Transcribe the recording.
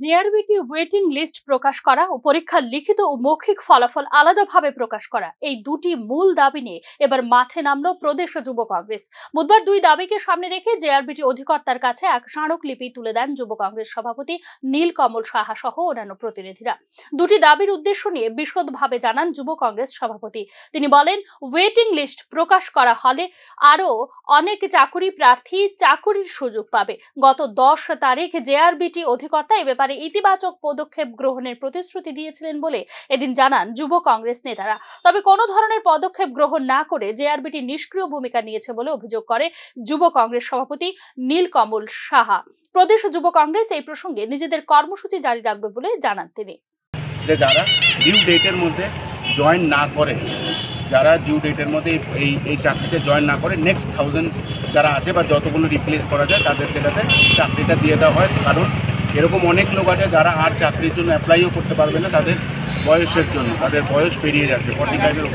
JRBT waiting list প্রকাশ করা ও পরীক্ষার লিখিত ও মৌখিক ফলাফল আলাদাভাবে প্রকাশ করা, এই দুটি মূল দাবি নিয়ে এবার মাঠে নামলো প্রদেশ যুব কংগ্রেস। বুধবার দুই দাবিকে সামনে রেখে জেআরবিটি অধিকর্তার কাছে এক স্মারকলিপি তুলে দেন যুব কংগ্রেস সভাপতি নীলকমল সাহা সহ অন্যান্য প্রতিনিধিরা। দুটি দাবির উদ্দেশ্য নিয়ে বিশদভাবে জানান যুব কংগ্রেস সভাপতি। তিনি বলেন ওয়েটিং লিস্ট প্রকাশ করা হলে আরও অনেক চাকুরি প্রার্থী চাকুরির সুযোগ পাবে। গত দশ তারিখ জেআরবিটি অধিকর্তা এ ব্যাপারে ইতিবাচক পদক্ষেপ গ্রহণের প্রতিশ্রুতি দিয়েছিলেন বলে এদিন জানান যুব কংগ্রেস নেতারা। তবে কোনো ধরনের পদক্ষেপ গ্রহণ না করে জেআরবিটি নিষ্ক্রিয় ভূমিকা নিয়েছে বলে অভিযোগ করে যুব কংগ্রেস সভাপতি নীলকমল সাহা। প্রদেশ যুব কংগ্রেস এই প্রসঙ্গে নিজেদের কর্মসূচি জারি রাখবে বলে জানান তিনি। যারা ডিউ ডেটের মধ্যে জয়েন না করে, যারা ডিউ ডেটের মধ্যে এই- এই চাকরিতে জয়েন না করে নেক্সট থাউজেন্ড যারা আছে বা যতগুলো রিপ্লেস করা যায়, তাদেরকে যাতে চাকরিটা দিয়ে দেওয়া হয়। কারণ এরকম অনেক লোক আছে যারা আর চাকরির জন্য অ্যাপ্লাইও করতে পারবে না, তাদের বয়সের জন্য, তাদের বয়স পেরিয়ে যাচ্ছে ফর্টি ফাইভের